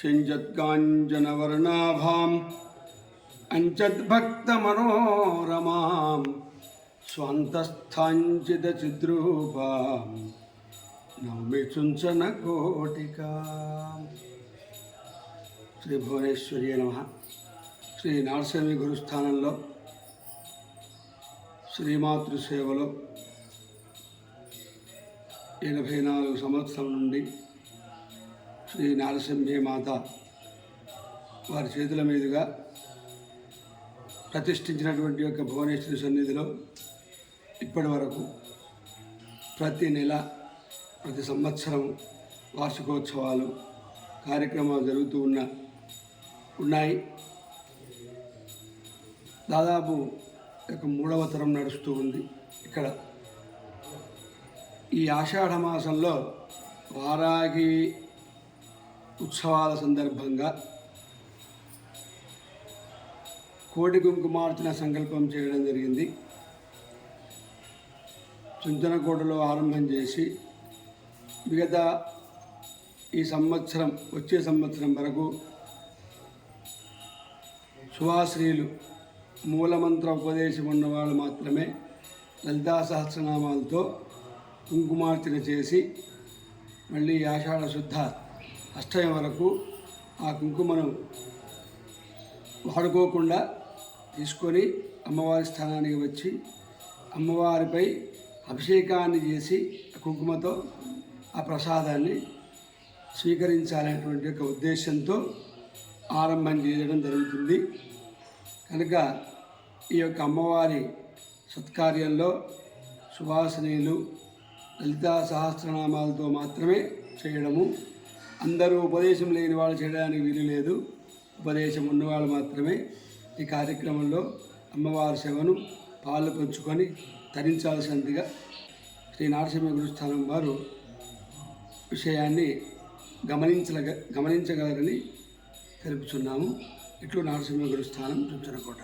చింజత్కాంజనవర్ణాభాం అంచద్భక్తమనోరమాం స్వంతస్థాంచిదచిద్రూపాం నవమి చుంచన కోటికా శ్రీ భువనేశ్వరి నమ. శ్రీ నరసింహ గురుస్థానంలో శ్రీమాతృ సేవలో ఎనభై నాలుగు సంవత్సరం నుండి శ్రీ నారసింహే మాత వారి చేతుల మీదుగా ప్రతిష్ఠించినటువంటి యొక్క భువనేశ్వరి సన్నిధిలో ఇప్పటి వరకు ప్రతి నెల ప్రతి సంవత్సరం వార్షికోత్సవాలు కార్యక్రమాలు జరుగుతూ ఉన్న ఉన్నాయి. దాదాపు ఒక మూడవ తరం నడుస్తూ ఉంది ఇక్కడ. ఈ ఆషాఢ మాసంలో వారాగి ఉత్సవాల సందర్భంగా కోటి కుంకుమార్చన సంకల్పం చేయడం జరిగింది. చుంచనకోటలో ఆరంభం చేసి మిగతా ఈ సంవత్సరం వచ్చే సంవత్సరం వరకు సుభాశ్రీలు మూలమంత్ర ఉపదేశం ఉన్న వాళ్ళు మాత్రమే లలితా సహస్రనామాలతో కుంకుమార్చన చేసి మళ్ళీ ఆషాఢ శుద్ధ అష్టయం వరకు ఆ కుంకుమను వాడుకోకుండా తీసుకొని అమ్మవారి స్థానానికి వచ్చి అమ్మవారిపై అభిషేకాన్ని చేసి ఆ కుంకుమతో ఆ ప్రసాదాన్ని స్వీకరించాలనేటువంటి ఒక ఉద్దేశంతో ఆరంభం చేయడం జరుగుతుంది. కనుక ఈ యొక్క అమ్మవారి సత్కార్యంలో సువాసనీయులు లలితా సహస్రనామాలతో మాత్రమే చేయడము అందరూ ఉపదేశం లేని వాళ్ళు చేయడానికి వీలు లేదు. ఉపదేశం ఉన్నవాళ్ళు మాత్రమే ఈ కార్యక్రమంలో అమ్మవారి సేవను పాలు పంచుకొని తరించాల్సిందిగా శ్రీ నరసింహ గురుస్థానం వారు విషయాన్ని గమనించల గమనించగలరని తెలుపుతున్నాము ఇట్లు నరసింహ గురుస్థానం చుంచనకోట.